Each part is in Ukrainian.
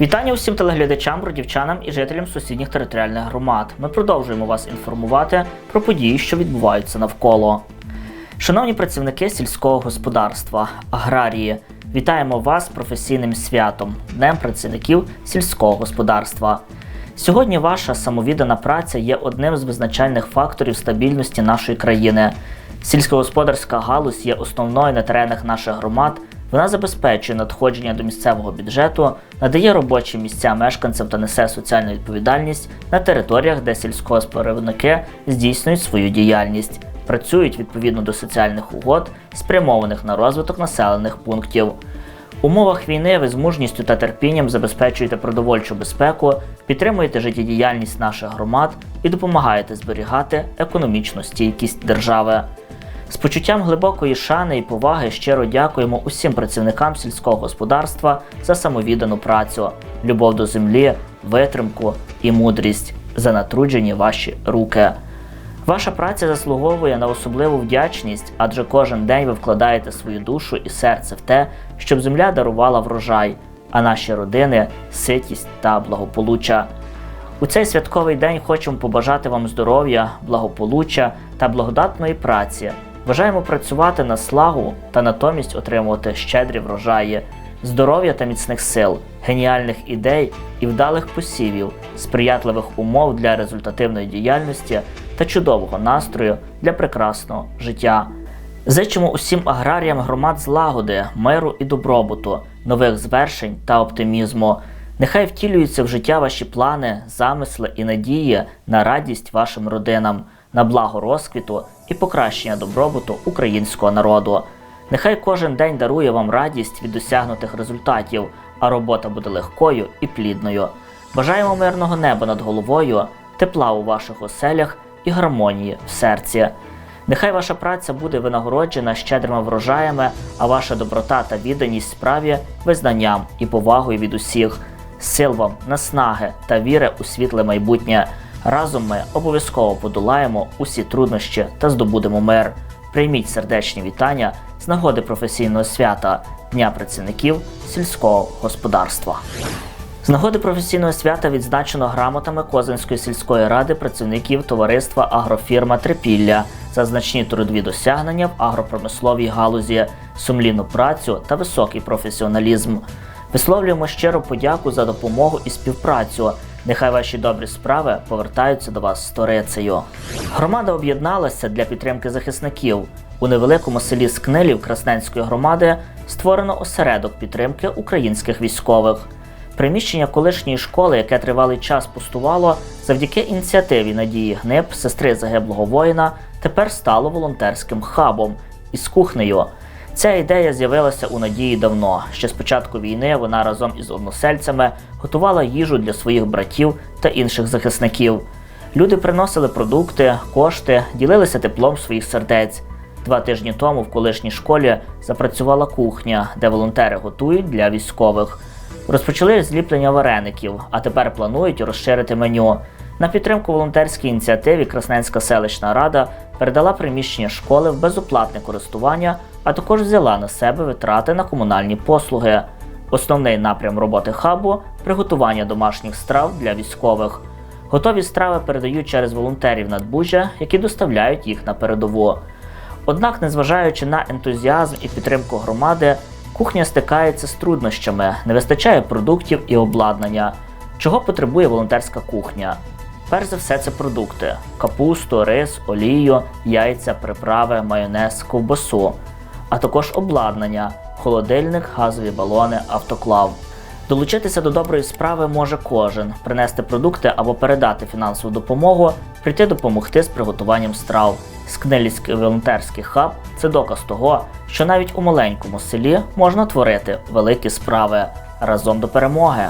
Вітання усім телеглядачам, бродівчанам і жителям сусідніх територіальних громад. Ми продовжуємо вас інформувати про події, що відбуваються навколо. Шановні працівники сільського господарства, аграрії, вітаємо вас професійним святом Днем працівників сільського господарства. Сьогодні ваша самовіддана праця є одним з визначальних факторів стабільності нашої країни. Сільськогосподарська галузь є основною на теренах наших громад. Вона забезпечує надходження до місцевого бюджету, надає робочі місця мешканцям та несе соціальну відповідальність на територіях, де сільськогосподарники здійснюють свою діяльність, працюють відповідно до соціальних угод, спрямованих на розвиток населених пунктів. Умовах війни ви з мужністю та терпінням забезпечуєте продовольчу безпеку, підтримуєте життєдіяльність наших громад і допомагаєте зберігати економічну стійкість держави. З почуттям глибокої шани і поваги щиро дякуємо усім працівникам сільського господарства за самовіддану працю, любов до землі, витримку і мудрість за натруджені ваші руки. Ваша праця заслуговує на особливу вдячність, адже кожен день ви вкладаєте свою душу і серце в те, щоб земля дарувала врожай, а наші родини ситість та благополуччя. У цей святковий день хочемо побажати вам здоров'я, благополуччя та благодатної праці. Бажаємо працювати на слагу та натомість отримувати щедрі врожаї, здоров'я та міцних сил, геніальних ідей і вдалих посівів, сприятливих умов для результативної діяльності та чудового настрою для прекрасного життя. Зичимо усім аграріям громад злагоди, миру і добробуту, нових звершень та оптимізму. Нехай втілюються в життя ваші плани, замисли і надії на радість вашим родинам, на благо розквіту і покращення добробуту українського народу. Нехай кожен день дарує вам радість від досягнутих результатів, а робота буде легкою і плідною. Бажаємо мирного неба над головою, тепла у ваших оселях і гармонії в серці. Нехай ваша праця буде винагороджена щедрими врожаями, а ваша доброта та відданість справі визнанням і повагою від усіх, сил вам, наснаги та віри у світле майбутнє. Разом ми обов'язково подолаємо усі труднощі та здобудемо мир. Прийміть сердечні вітання з нагоди професійного свята Дня працівників сільського господарства. З нагоди професійного свята відзначено грамотами Козинської сільської ради працівників товариства Агрофірма Трипілля за значні трудові досягнення в агропромисловій галузі, сумлінну працю та високий професіоналізм. Висловлюємо щиру подяку за допомогу і співпрацю. Нехай ваші добрі справи повертаються до вас сторицею. Громада об'єдналася для підтримки захисників. У невеликому селі Скнилів Красненської громади створено осередок підтримки українських військових. Приміщення колишньої школи, яке тривалий час пустувало, завдяки ініціативі Надії Гниб, сестри загиблого воїна, тепер стало волонтерським хабом із кухнею. Ця ідея з'явилася у Надії давно. Ще з початку війни вона разом із односельцями готувала їжу для своїх братів та інших захисників. Люди приносили продукти, кошти, ділилися теплом своїх сердець. Два тижні тому в колишній школі запрацювала кухня, де волонтери готують для військових. Розпочали зліплення вареників, а тепер планують розширити меню. На підтримку волонтерській ініціативі Красненська селищна рада передала приміщення школи в безоплатне користування, а також взяла на себе витрати на комунальні послуги. Основний напрям роботи хабу приготування домашніх страв для військових. Готові страви передають через волонтерів надбужжя, які доставляють їх на передову. Однак, незважаючи на ентузіазм і підтримку громади, кухня стикається з труднощами, не вистачає продуктів і обладнання. Чого потребує волонтерська кухня? Перш за все, це продукти: капусту, рис, олію, яйця, приправи, майонез, ковбасу, а також обладнання, холодильник, газові балони, автоклав. Долучитися до доброї справи може кожен, принести продукти або передати фінансову допомогу, прийти допомогти з приготуванням страв. Скнилівський волонтерський хаб це доказ того, що навіть у маленькому селі можна творити великі справи разом до перемоги.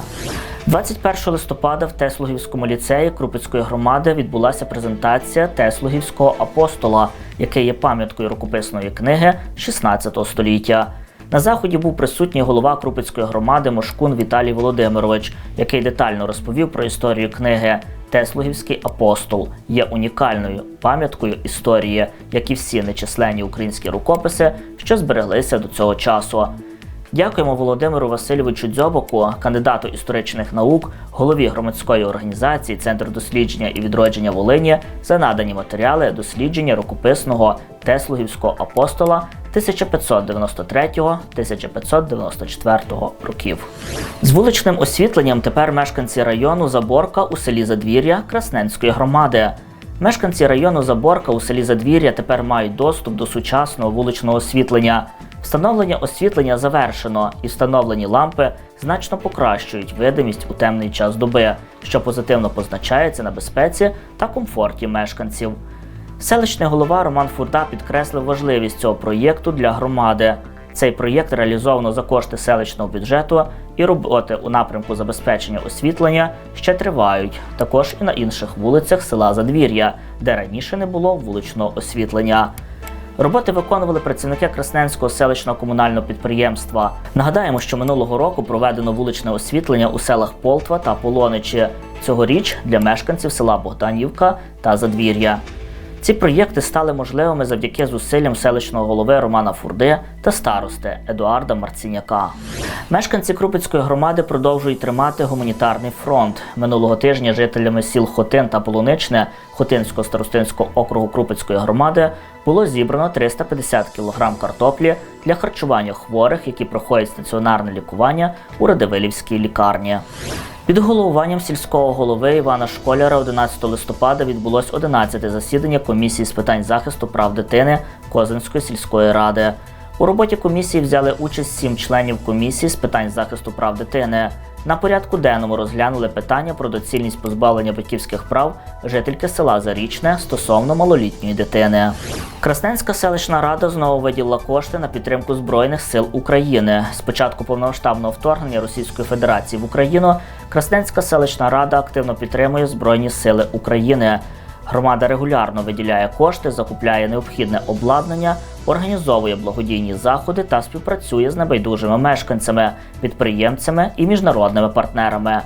21 листопада в Теслугівському ліцеї Крупицької громади відбулася презентація Теслугівського апостола, який є пам'яткою рукописної книги 16 століття. На заході був присутній голова Крупицької громади Мошкун Віталій Володимирович, який детально розповів про історію книги. Теслугівський апостол є унікальною пам'яткою історії, як і всі нечисленні українські рукописи, що збереглися до цього часу. Дякуємо Володимиру Васильовичу Дзьобоку, кандидату історичних наук, голові громадської організації Центр дослідження і відродження Волині за надані матеріали дослідження рукописного Теслугівського апостола 1593-1594 років. З вуличним освітленням тепер мешканці району Заборка у селі Задвір'я Красненської громади. Мешканці району Заборка у селі Задвір'я тепер мають доступ до сучасного вуличного освітлення. Встановлення освітлення завершено, і встановлені лампи значно покращують видимість у темний час доби, що позитивно позначається на безпеці та комфорті мешканців. Селищний голова Роман Фурта підкреслив важливість цього проєкту для громади. Цей проєкт реалізовано за кошти селищного бюджету, і роботи у напрямку забезпечення освітлення ще тривають, також і на інших вулицях села Задвір'я, де раніше не було вуличного освітлення. Роботи виконували працівники Красненського селищного комунального підприємства. Нагадаємо, що минулого року проведено вуличне освітлення у селах Полтва та Полоничі. Цьогоріч для мешканців села Богданівка та Задвір'я. Ці проєкти стали можливими завдяки зусиллям селищного голови Романа Фурди та старости Едуарда Марціняка. Мешканці Крупицької громади продовжують тримати гуманітарний фронт. Минулого тижня жителями сіл Хотин та Полуничне Хотинського старостинського округу Крупицької громади було зібрано 350 кг картоплі для харчування хворих, які проходять стаціонарне лікування у Радивилівській лікарні. Під головуванням сільського голови Івана Школяра 11 листопада відбулось 11 засідання комісії з питань захисту прав дитини Козинської сільської ради. У роботі комісії взяли участь сім членів комісії з питань захисту прав дитини. На порядку денному розглянули питання про доцільність позбавлення батьківських прав жительки села Зарічне стосовно малолітньої дитини. Красненська селищна рада знову виділила кошти на підтримку Збройних сил України. З початку повномасштабного вторгнення Російської Федерації в Україну Красненська селищна рада активно підтримує Збройні сили України. Громада регулярно виділяє кошти, закупляє необхідне обладнання, організовує благодійні заходи та співпрацює з небайдужими мешканцями, підприємцями і міжнародними партнерами.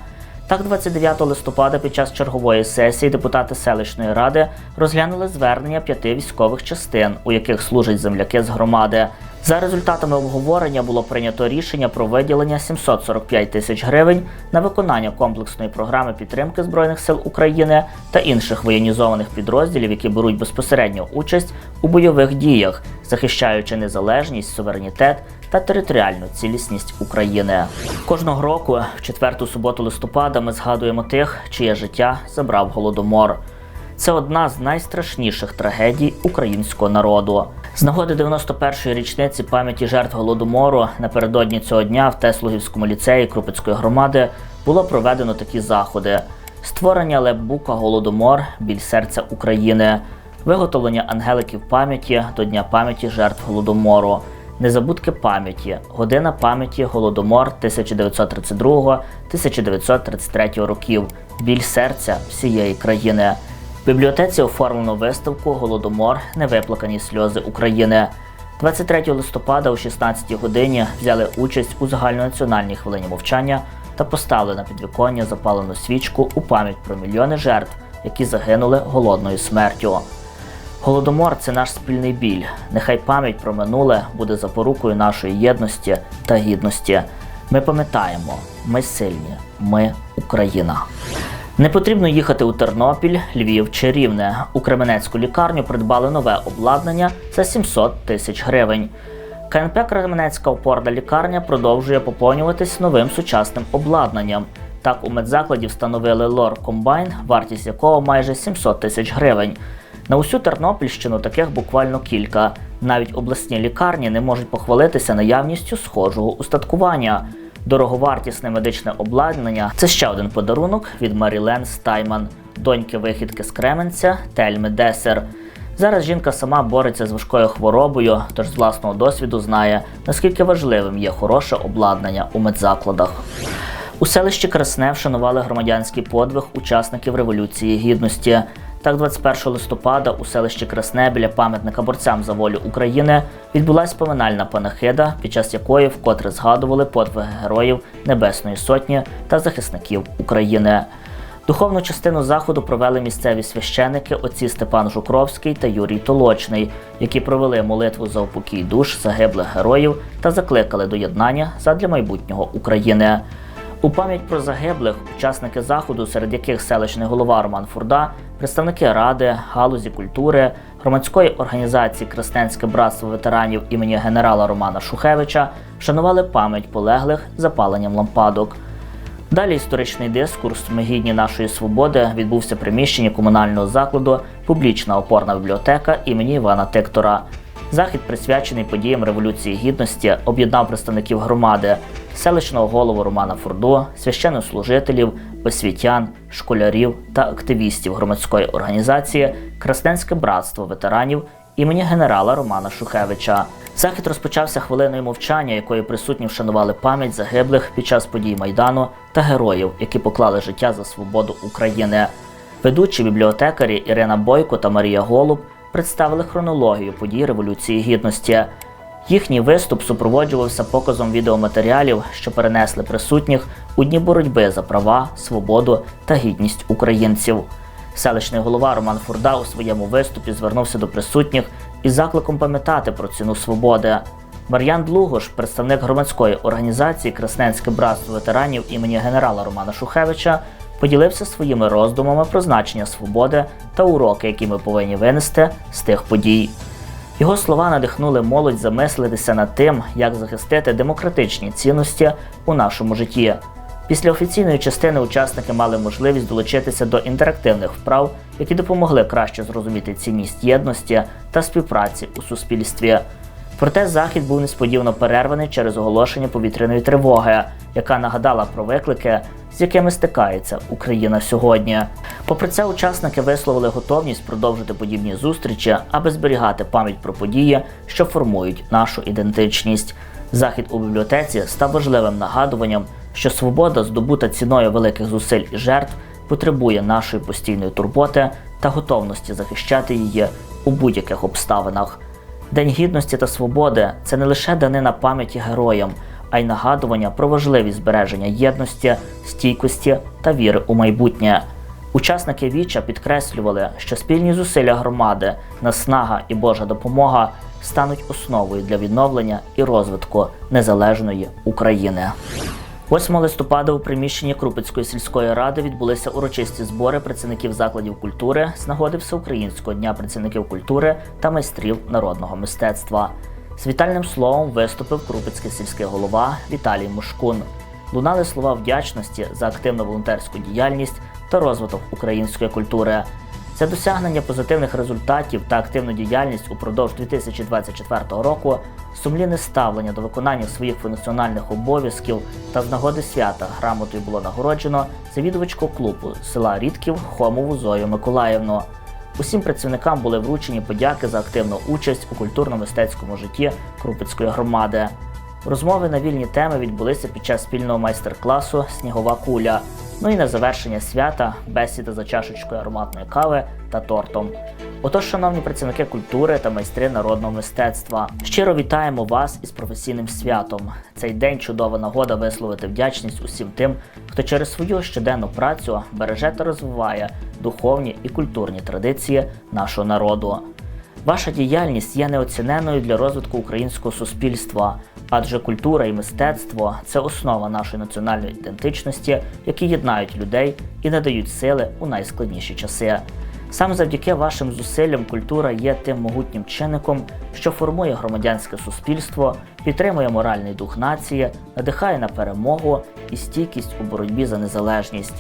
Так, 29 листопада під час чергової сесії депутати селищної ради розглянули звернення п'яти військових частин, у яких служать земляки з громади. За результатами обговорення було прийнято рішення про виділення 745 тисяч гривень на виконання комплексної програми підтримки Збройних сил України та інших воєнізованих підрозділів, які беруть безпосередню участь у бойових діях, захищаючи незалежність, суверенітет та територіальну цілісність України. Кожного року, в четверту суботу листопада, ми згадуємо тих, чиє життя забрав голодомор. Це одна з найстрашніших трагедій українського народу. З нагоди 91-ї річниці пам'яті жертв голодомору напередодні цього дня в Теслугівському ліцеї Крупицької громади було проведено такі заходи: створення лепбука Голодомор, біль серця України, виготовлення ангеликів пам'яті до Дня пам'яті жертв голодомору. Незабудки пам'яті, година пам'яті Голодомор 1932-1933 років, біль серця всієї країни. В бібліотеці оформлено виставку Голодомор Невиплакані сльози України. 23 листопада о 16 годині взяли участь у загальнонаціональній хвилині мовчання та поставили на підвіконня запалену свічку у пам'ять про мільйони жертв, які загинули голодною смертю. Голодомор це наш спільний біль. Нехай пам'ять про минуле буде запорукою нашої єдності та гідності. Ми пам'ятаємо, ми сильні, ми Україна. Не потрібно їхати у Тернопіль, Львів чи Рівне. У Кременецьку лікарню придбали нове обладнання за 700 тисяч гривень. КНП Кременецька опорна лікарня продовжує поповнюватись новим сучасним обладнанням. Так, у медзакладі встановили лор комбайн, вартість якого майже 700 тисяч гривень. На усю Тернопільщину таких буквально кілька. Навіть обласні лікарні не можуть похвалитися наявністю схожого устаткування. Дороговартісне медичне обладнання це ще один подарунок від Марілен Стайман, доньки вихідки з Кременця Тельми Десер. Зараз жінка сама бореться з важкою хворобою, тож з власного досвіду знає, наскільки важливим є хороше обладнання у медзакладах. У селищі Красне вшанували громадянський подвиг учасників Революції Гідності. Так, 21 листопада у селищі Красне біля пам'ятника борцям за волю України відбулася поминальна панахида, під час якої вкотре згадували подвиги героїв Небесної Сотні та захисників України. Духовну частину заходу провели місцеві священики отці Степан Жукровський та Юрій Толочний, які провели молитву за упокій душ загиблих героїв та закликали до єднання задля майбутнього України. У пам'ять про загиблих учасники заходу, серед яких селищний голова Роман Фурда, представники ради, галузі культури, громадської організації Крестенське братство ветеранів імені генерала Романа Шухевича, вшанували пам'ять полеглих запаленням лампадок. Далі історичний дискурс Ми гідні нашої свободи відбувся в приміщенні комунального закладу Публічна опорна бібліотека імені Івана Тиктора. Захід, присвячений подіям Революції Гідності, об'єднав представників громади, селищного голову Романа Фурду, священнослужителів, освітян, школярів та активістів громадської організації Красненське братство ветеранів імені генерала Романа Шухевича. Захід розпочався хвилиною мовчання, якою присутні вшанували пам'ять загиблих під час подій Майдану та героїв, які поклали життя за свободу України. Ведучі бібліотекарі Ірина Бойко та Марія Голуб представили хронологію подій Революції Гідності. Їхній виступ супроводжувався показом відеоматеріалів, що перенесли присутніх у дні боротьби за права, свободу та гідність українців. Селищний голова Роман Фурда у своєму виступі звернувся до присутніх із закликом пам'ятати про ціну свободи. Мар'ян Длугош, представник громадської організації Красненське братство ветеранів імені генерала Романа Шухевича, поділився своїми роздумами про значення свободи та уроки, які ми повинні винести з тих подій. Його слова надихнули молодь замислитися над тим, як захистити демократичні цінності у нашому житті. Після офіційної частини учасники мали можливість долучитися до інтерактивних вправ, які допомогли краще зрозуміти цінність єдності та співпраці у суспільстві. Проте захід був несподівано перерваний через оголошення повітряної тривоги, яка нагадала про виклики, з якими стикається Україна сьогодні. Попри це, учасники висловили готовність продовжити подібні зустрічі, аби зберігати пам'ять про події, що формують нашу ідентичність. Захід у бібліотеці став важливим нагадуванням, що свобода, здобута ціною великих зусиль і жертв, потребує нашої постійної турботи та готовності захищати її у будь-яких обставинах. День гідності та свободи це не лише данина пам'яті героям, а й нагадування про важливість збереження єдності, стійкості та віри у майбутнє. Учасники віча підкреслювали, що спільні зусилля громади, наснага і Божа допомога стануть основою для відновлення і розвитку незалежної України. 8 листопада у приміщенні Крупицької сільської ради відбулися урочисті збори працівників закладів культури з нагоди Всеукраїнського дня працівників культури та майстрів народного мистецтва. З вітальним словом виступив Крупицький сільський голова Віталій Мушкун. Лунали слова вдячності за активну волонтерську діяльність та розвиток української культури. Це досягнення позитивних результатів та активну діяльність упродовж 2024 року, сумлінне ставлення до виконання своїх функціональних обов'язків та з нагоди свята грамотою було нагороджено завідувачку клубу села Рідків Хомову Зою Миколаївну. Усім працівникам були вручені подяки за активну участь у культурно-мистецькому житті Крупицької громади. Розмови на вільні теми відбулися під час спільного майстер-класу Снігова куля. Ну і на завершення свята бесіда за чашечкою ароматної кави та тортом. Отож, шановні працівники культури та майстри народного мистецтва, щиро вітаємо вас із професійним святом. Цей день чудова нагода висловити вдячність усім тим, хто через свою щоденну працю береже та розвиває духовні і культурні традиції нашого народу. Ваша діяльність є неоціненною для розвитку українського суспільства, адже культура і мистецтво це основа нашої національної ідентичності, які єднають людей і надають сили у найскладніші часи. Саме завдяки вашим зусиллям культура є тим могутнім чинником, що формує громадянське суспільство, підтримує моральний дух нації, надихає на перемогу і стійкість у боротьбі за незалежність.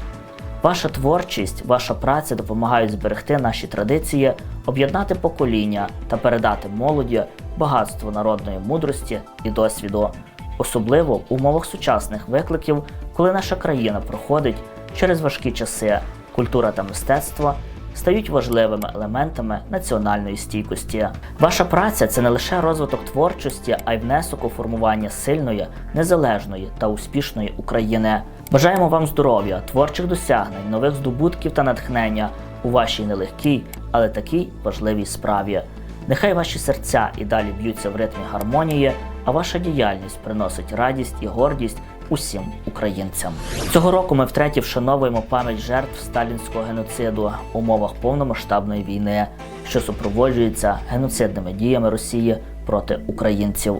Ваша творчість, ваша праця допомагають зберегти наші традиції, об'єднати покоління та передати молоді багатство народної мудрості і досвіду, особливо в умовах сучасних викликів, коли наша країна проходить через важкі часи, культура та мистецтво стають важливими елементами національної стійкості. Ваша праця це не лише розвиток творчості, а й внесок у формування сильної, незалежної та успішної України. Бажаємо вам здоров'я, творчих досягнень, нових здобутків та натхнення у вашій нелегкій, але такій важливій справі. Нехай ваші серця і далі б'ються в ритмі гармонії, а ваша діяльність приносить радість і гордість усім українцям. Цього року ми втретє вшановуємо пам'ять жертв сталінського геноциду в умовах повномасштабної війни, що супроводжується геноцидними діями Росії проти українців.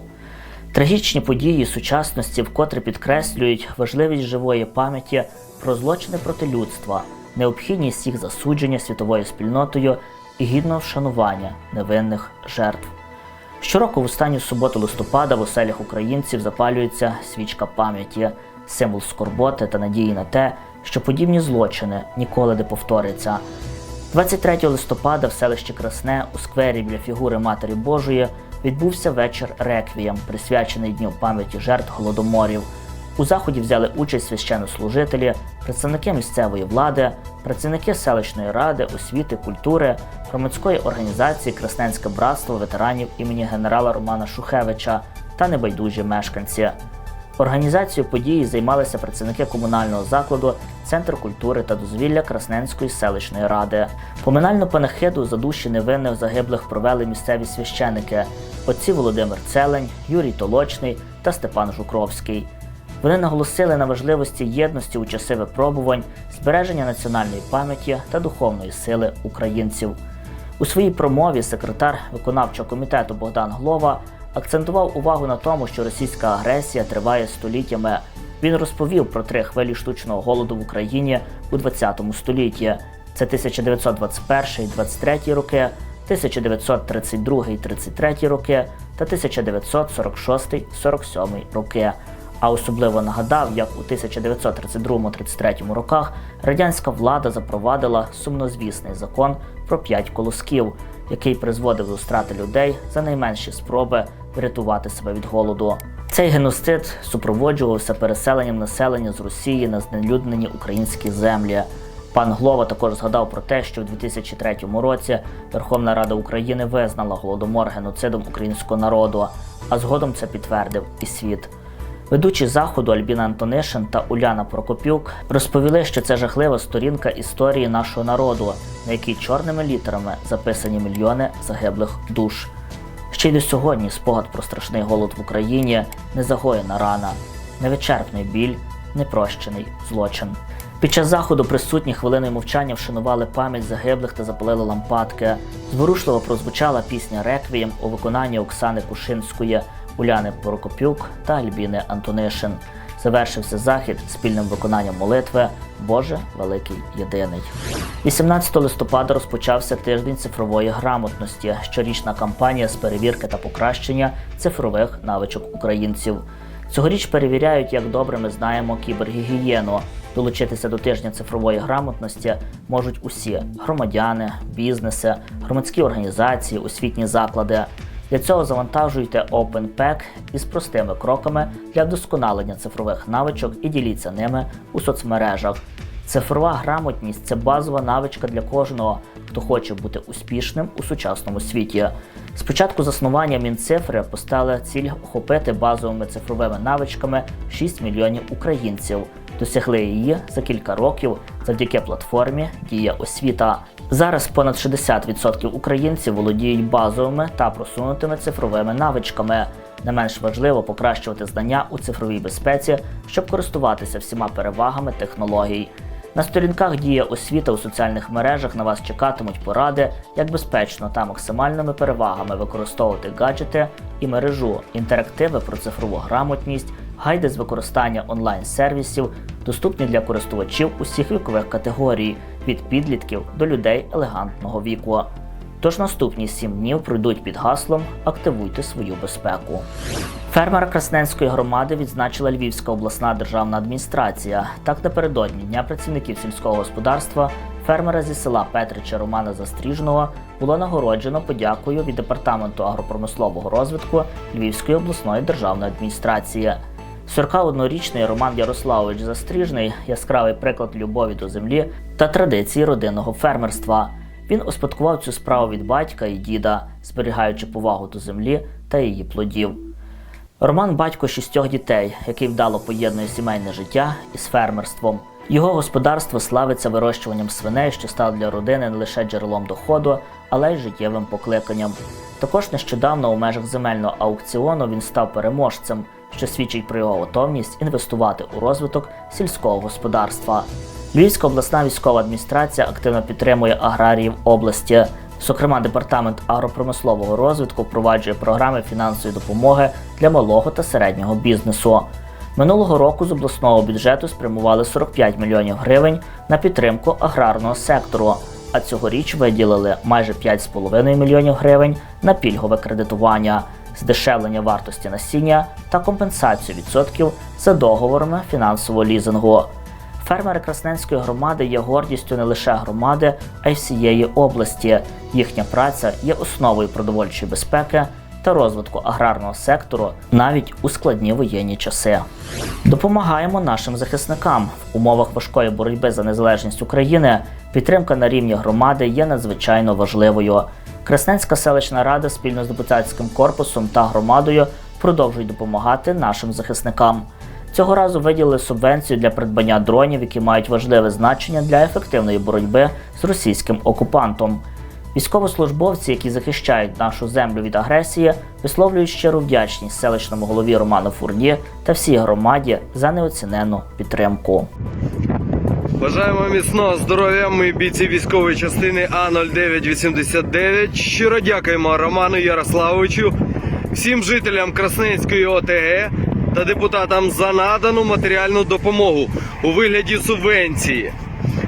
Трагічні події сучасності вкотре підкреслюють важливість живої пам'яті про злочини проти людства, необхідність їх засудження світовою спільнотою і гідного вшанування невинних жертв. Щороку в останню суботу листопада в оселях українців запалюється свічка пам'яті, символ скорботи та надії на те, що подібні злочини ніколи не повторяться. 23 листопада в селищі Красне у сквері біля фігури Матері Божої відбувся вечір реквієм, присвячений Дню пам'яті жертв голодоморів. У заході взяли участь священнослужителі, представники місцевої влади, працівники селищної ради, освіти, культури, громадської організації Красненське братство ветеранів імені генерала Романа Шухевича та небайдужі мешканці. Організацією події займалися працівники комунального закладу, Центр культури та дозвілля Красненської селищної ради. Поминальну панахиду за душі невинних загиблих провели місцеві священики отці Володимир Целень, Юрій Толочний та Степан Жукровський. Вони наголосили на важливості єдності у часи випробувань, збереження національної пам'яті та духовної сили українців. У своїй промові секретар виконавчого комітету Богдан Глова акцентував увагу на тому, що російська агресія триває століттями. Він розповів про три хвилі штучного голоду в Україні у 20 столітті. Це 1921-23 роки, 1932-33 роки та 1946-47 роки. А особливо нагадав, як у 1932-33 роках радянська влада запровадила сумнозвісний закон про п'ять колосків, який призводив до страти людей за найменші спроби врятувати себе від голоду. Цей геноцид супроводжувався переселенням населення з Росії на знелюднені українські землі. Пан Глова також згадав про те, що в 2003 році Верховна Рада України визнала голодомор геноцидом українського народу, а згодом це підтвердив і світ. Ведучі заходу Альбіна Антонишин та Уляна Прокопюк розповіли, що це жахлива сторінка історії нашого народу, на якій чорними літерами записані мільйони загиблих душ. Ще й до сьогодні спогад про страшний голод в Україні незагоєна рана, невичерпний біль, непрощений злочин. Під час заходу присутні хвилиною мовчання вшанували пам'ять загиблих та запалили лампадки. Зворушливо прозвучала пісня Реквієм у виконанні Оксани Кушинської, Уляни Прокопюк та Альбіни Антонишин. Завершився захід спільним виконанням молитви Боже Великий Єдиний. 18 листопада розпочався тиждень цифрової грамотності, щорічна кампанія з перевірки та покращення цифрових навичок українців. Цьогоріч перевіряють, як добре ми знаємо кібергігієну. Долучитися до тижня цифрової грамотності можуть усі громадяни, бізнеси, громадські організації, освітні заклади. Для цього завантажуйте OpenPack із простими кроками для вдосконалення цифрових навичок і діліться ними у соцмережах. Цифрова грамотність це базова навичка для кожного, хто хоче бути успішним у сучасному світі. Спочатку заснування Мінцифри поставили ціль охопити базовими цифровими навичками 6 мільйонів українців. Досягли її за кілька років завдяки платформі Дія освіта. Зараз понад 60% українців володіють базовими та просунутими цифровими навичками. Не менш важливо покращувати знання у цифровій безпеці, щоб користуватися всіма перевагами технологій. На сторінках Дія освіта у соціальних мережах на вас чекатимуть поради, як безпечно та максимальними перевагами використовувати гаджети і мережу, інтерактиви про цифрову грамотність, гайди з використання онлайн-сервісів, доступні для користувачів усіх вікових категорій від підлітків до людей елегантного віку. Тож наступні сім днів пройдуть під гаслом Активуйте свою безпеку. Фермера Красненської громади відзначила Львівська обласна державна адміністрація. Так напередодні Дня працівників сільського господарства фермера зі села Петрича Романа Застріжного було нагороджено подякою від департаменту агропромислового розвитку Львівської обласної державної адміністрації. 41-річний Роман Ярославович Застріжний яскравий приклад любові до землі та традиції родинного фермерства. Він успадкував цю справу від батька і діда, зберігаючи повагу до землі та її плодів. Роман батько шістьох дітей, який вдало поєднує сімейне життя із фермерством. Його господарство славиться вирощуванням свиней, що стало для родини не лише джерелом доходу, але й життєвим покликанням. Також нещодавно у межах земельного аукціону він став переможцем, що свідчить про його готовність інвестувати у розвиток сільського господарства. Львівська обласна військова адміністрація активно підтримує аграріїв області. Зокрема, департамент агропромислового розвитку впроваджує програми фінансової допомоги для малого та середнього бізнесу. Минулого року з обласного бюджету спрямували 45 мільйонів гривень на підтримку аграрного сектору, а цьогоріч виділили майже 5,5 мільйонів гривень на пільгове кредитування, здешевлення вартості насіння та компенсацію відсотків за договорами фінансового лізингу. Фермери Красненської громади є гордістю не лише громади, а й всієї області. Їхня праця є основою продовольчої безпеки та розвитку аграрного сектору навіть у складні воєнні часи. Допомагаємо нашим захисникам в умовах важкої боротьби за незалежність України. Підтримка на рівні громади є надзвичайно важливою. Красненська селищна рада спільно з депутатським корпусом та громадою продовжують допомагати нашим захисникам. Цього разу виділили субвенцію для придбання дронів, які мають важливе значення для ефективної боротьби з російським окупантом. Військовослужбовці, які захищають нашу землю від агресії, висловлюють щиру вдячність селищному голові Роману Фурні та всій громаді за неоцінену підтримку. Бажаємо міцного здоров'я. Ми бійці військової частини А0989. Щиро дякуємо Роману Ярославовичу, всім жителям Красненської ОТГ та депутатам за надану матеріальну допомогу у вигляді субвенції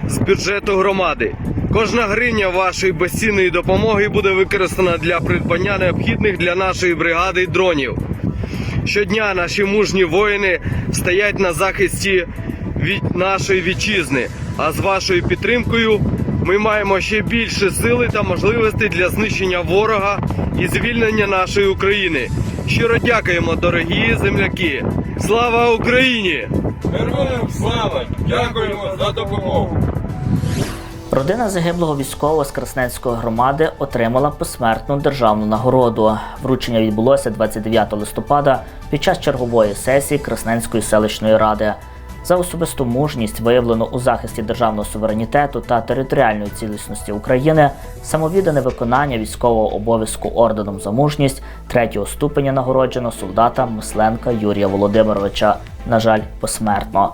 з бюджету громади. Кожна гривня вашої безцінної допомоги буде використана для придбання необхідних для нашої бригади дронів. Щодня наші мужні воїни стоять на захисті нашої вітчизни. А з вашою підтримкою ми маємо ще більше сили та можливостей для знищення ворога і звільнення нашої України. Щиро дякуємо, дорогі земляки! Слава Україні! Героям слава! Дякуємо за допомогу! Родина загиблого військового з Красненської громади отримала посмертну державну нагороду. Вручення відбулося 29 листопада під час чергової сесії Красненської селищної ради. За особисту мужність, виявлену у захисті державного суверенітету та територіальної цілісності України, самовіддане виконання військового обов'язку орденом за мужність третього ступеня нагороджено солдата Мисленка Юрія Володимировича. На жаль, посмертно.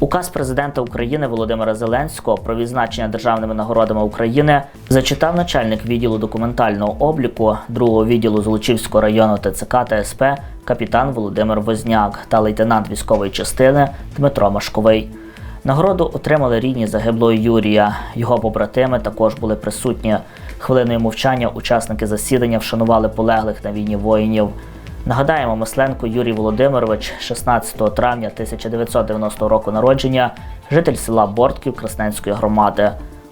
Указ президента України Володимира Зеленського про відзначення державними нагородами України зачитав начальник відділу документального обліку другого відділу Золочівського району ТЦК та СП капітан Володимир Возняк та лейтенант військової частини Дмитро Машковий. Нагороду отримали рідні загиблого Юрія. Його побратими також були присутні. Хвилиною мовчання учасники засідання вшанували полеглих на війні воїнів. Нагадаємо, Мисленко Юрій Володимирович, 16 травня 1990 року народження, житель села Бортків Красненської громади,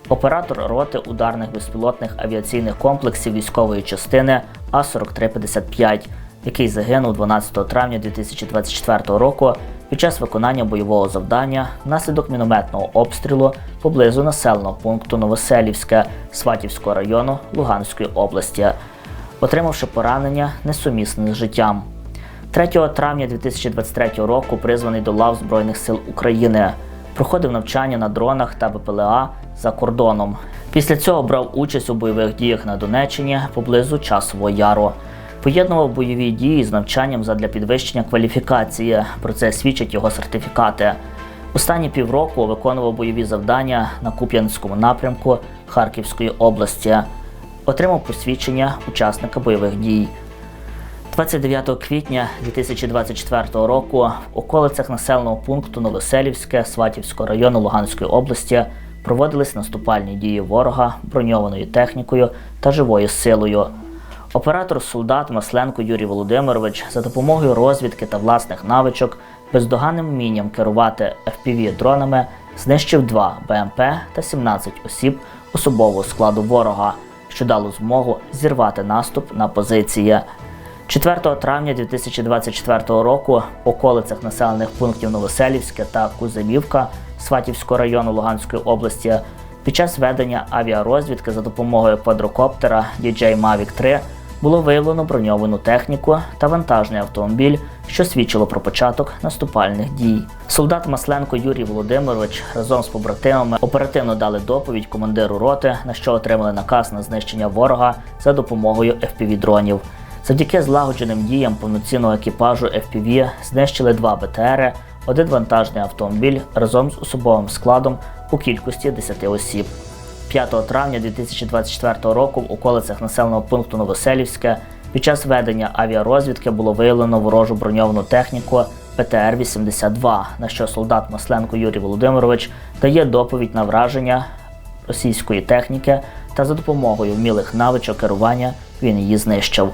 оператор роти ударних безпілотних авіаційних комплексів військової частини А-4355, який загинув 12 травня 2024 року під час виконання бойового завдання внаслідок мінометного обстрілу поблизу населеного пункту Новоселівське Сватівського району Луганської області отримавши поранення несумісне з життям. 3 травня 2023 року призваний до лав Збройних сил України. Проходив навчання на дронах та БПЛА за кордоном. Після цього брав участь у бойових діях на Донеччині поблизу Часового Яру. Поєднував бойові дії з навчанням задля підвищення кваліфікації. Про це свідчать його сертифікати. Останні півроку виконував бойові завдання на Куп'янському напрямку Харківської області отримав посвідчення учасника бойових дій. 29 квітня 2024 року в околицях населеного пункту Новоселівське Сватівського району Луганської області проводились наступальні дії ворога броньованою технікою та живою силою. Оператор солдат Масленко Юрій Володимирович за допомогою розвідки та власних навичок бездоганним вмінням керувати fpv дронами знищив два БМП та 17 осіб особового складу ворога що дало змогу зірвати наступ на позиції. 4 травня 2024 року в околицях населених пунктів Новоселівське та Куземівка Сватівського району Луганської області під час ведення авіарозвідки за допомогою квадрокоптера DJ Mavic 3 було виявлено броньовану техніку та вантажний автомобіль, що свідчило про початок наступальних дій. Солдат Масленко Юрій Володимирович разом з побратимами оперативно дали доповідь командиру роти, на що отримали наказ на знищення ворога за допомогою FPV-дронів. Завдяки злагодженим діям повноцінного екіпажу FPV знищили два БТРи, один вантажний автомобіль разом з особовим складом у кількості 10 осіб. 5 травня 2024 року в околицях населеного пункту Новоселівське під час ведення авіарозвідки було виявлено ворожу броньовану техніку ПТР-82, на що солдат Масленко Юрій Володимирович дає доповідь на враження російської техніки та за допомогою вмілих навичок керування він її знищив.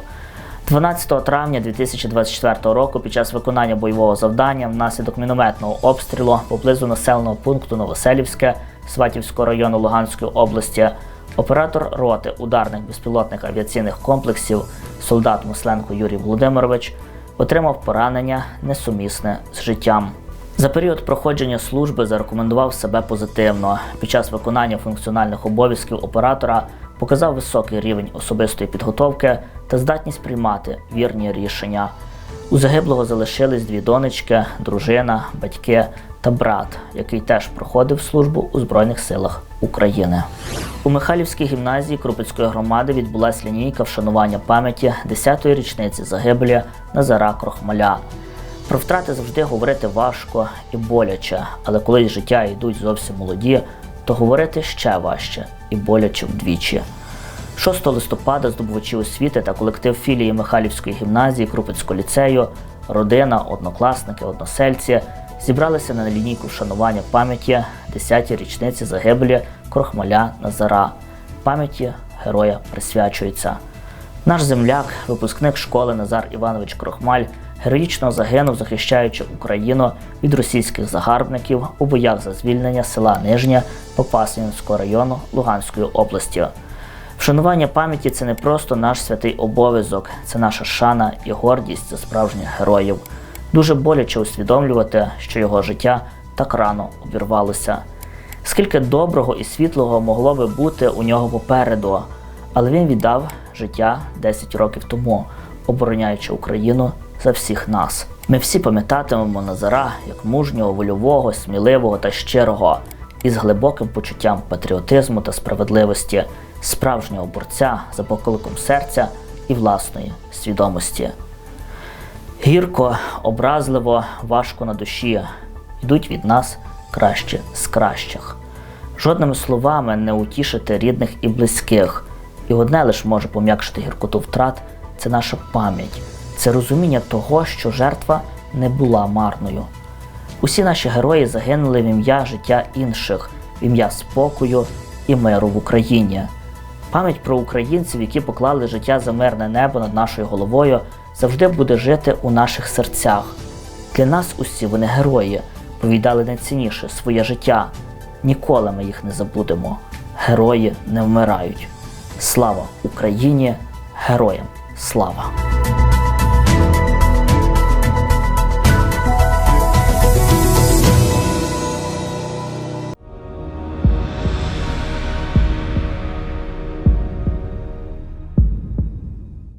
12 травня 2024 року під час виконання бойового завдання внаслідок мінометного обстрілу поблизу населеного пункту Новоселівське Сватівського району Луганської області оператор роти ударних безпілотних авіаційних комплексів солдат Мусленко Юрій Володимирович отримав поранення несумісне з життям. За період проходження служби зарекомендував себе позитивно. Під час виконання функціональних обов'язків оператора показав високий рівень особистої підготовки та здатність приймати вірні рішення. У загиблого залишились дві донечки, дружина, батьки та брат, який теж проходив службу у Збройних силах України. У Михайлівській гімназії Крупицької громади відбулася лінійка вшанування пам'яті 10-ї річниці загибелі Назара Крохмаля. Про втрати завжди говорити важко і боляче, але коли життя йдуть зовсім молоді, то говорити ще важче і боляче вдвічі. 6 листопада здобувачі освіти та колектив філії Михайлівської гімназії Крупицького ліцею, родина, однокласники, односельці зібралися на лінійку вшанування пам'яті 10-й річниці загибелі Крохмаля Назара. Пам'яті героя присвячується. Наш земляк, випускник школи Назар Іванович Крохмаль, героїчно загинув, захищаючи Україну від російських загарбників у боях за звільнення села Нижнє Попасянського району Луганської області. Вшанування пам'яті це не просто наш святий обов'язок, це наша шана і гордість за справжніх героїв. Дуже боляче усвідомлювати, що його життя так рано обірвалося. Скільки доброго і світлого могло би бути у нього попереду, але він віддав життя 10 років тому, обороняючи Україну за всіх нас. Ми всі пам'ятатимемо Назара як мужнього, вольового, сміливого та щирого, із глибоким почуттям патріотизму та справедливості, справжнього борця за покликом серця і власної свідомості. Гірко, образливо, важко на душі. Йдуть від нас кращі з кращих. Жодними словами не утішити рідних і близьких. І одне лише може пом'якшити гіркоту втрат це наша пам'ять, це розуміння того, що жертва не була марною. Усі наші герої загинули в ім'я життя інших, в ім'я спокою і миру в Україні. Пам'ять про українців, які поклали життя за мирне небо над нашою головою, завжди буде жити у наших серцях. Для нас усі вони герої, бо віддали найцінніше своє життя. Ніколи ми їх не забудемо. Герої не вмирають. Слава Україні! Героям слава!